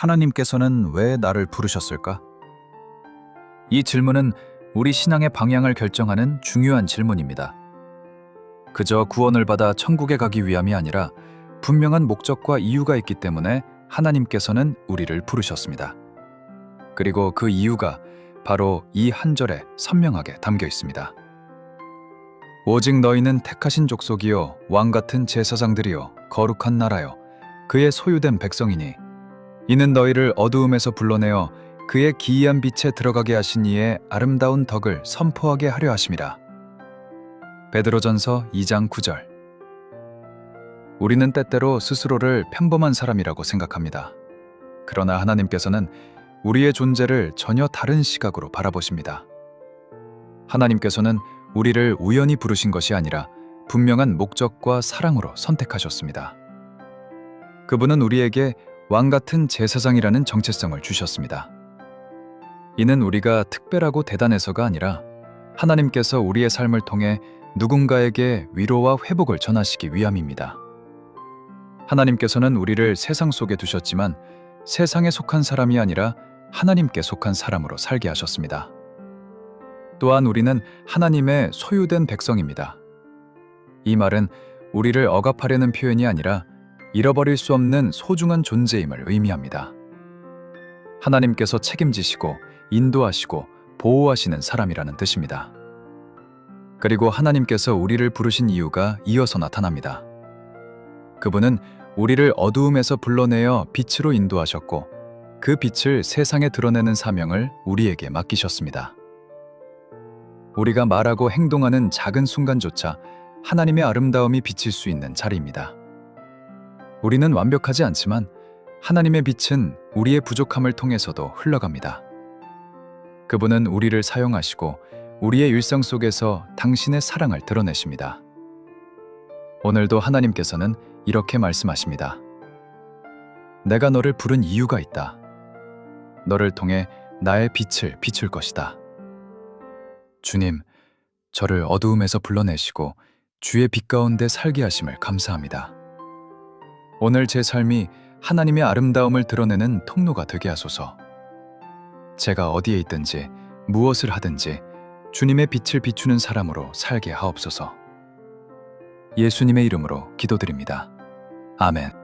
하나님께서는 왜 나를 부르셨을까? 이 질문은 우리 신앙의 방향을 결정하는 중요한 질문입니다. 그저 구원을 받아 천국에 가기 위함이 아니라 분명한 목적과 이유가 있기 때문에 하나님께서는 우리를 부르셨습니다. 그리고 그 이유가 바로 이 한 절에 선명하게 담겨 있습니다. 오직 너희는 택하신 족속이요 왕 같은 제사장들이요 거룩한 나라요 그의 소유된 백성이니 이는 너희를 어두움에서 불러내어 그의 기이한 빛에 들어가게 하신 이의 아름다운 덕을 선포하게 하려 하심이라. 베드로전서 2장 9절. 우리는 때때로 스스로를 평범한 사람이라고 생각합니다. 그러나 하나님께서는 우리의 존재를 전혀 다른 시각으로 바라보십니다. 하나님께서는 우리를 우연히 부르신 것이 아니라 분명한 목적과 사랑으로 선택하셨습니다. 그분은 우리에게 왕 같은 제사장이라는 정체성을 주셨습니다. 이는 우리가 특별하고 대단해서가 아니라 하나님께서 우리의 삶을 통해 누군가에게 위로와 회복을 전하시기 위함입니다. 하나님께서는 우리를 세상 속에 두셨지만 세상에 속한 사람이 아니라 하나님께 속한 사람으로 살게 하셨습니다. 또한 우리는 하나님의 소유된 백성입니다. 이 말은 우리를 억압하려는 표현이 아니라 잃어버릴 수 없는 소중한 존재임을 의미합니다. 하나님께서 책임지시고 인도하시고 보호하시는 사람이라는 뜻입니다. 그리고 하나님께서 우리를 부르신 이유가 이어서 나타납니다. 그분은 우리를 어두움에서 불러내어 빛으로 인도하셨고 그 빛을 세상에 드러내는 사명을 우리에게 맡기셨습니다. 우리가 말하고 행동하는 작은 순간조차 하나님의 아름다움이 비칠 수 있는 자리입니다. 우리는 완벽하지 않지만 하나님의 빛은 우리의 부족함을 통해서도 흘러갑니다. 그분은 우리를 사용하시고 우리의 일상 속에서 당신의 사랑을 드러내십니다. 오늘도 하나님께서는 이렇게 말씀하십니다. 내가 너를 부른 이유가 있다. 너를 통해 나의 빛을 비출 것이다. 주님, 저를 어두움에서 불러내시고 주의 빛 가운데 살게 하심을 감사합니다. 오늘 제 삶이 하나님의 아름다움을 드러내는 통로가 되게 하소서. 제가 어디에 있든지 무엇을 하든지 주님의 빛을 비추는 사람으로 살게 하옵소서. 예수님의 이름으로 기도드립니다. 아멘.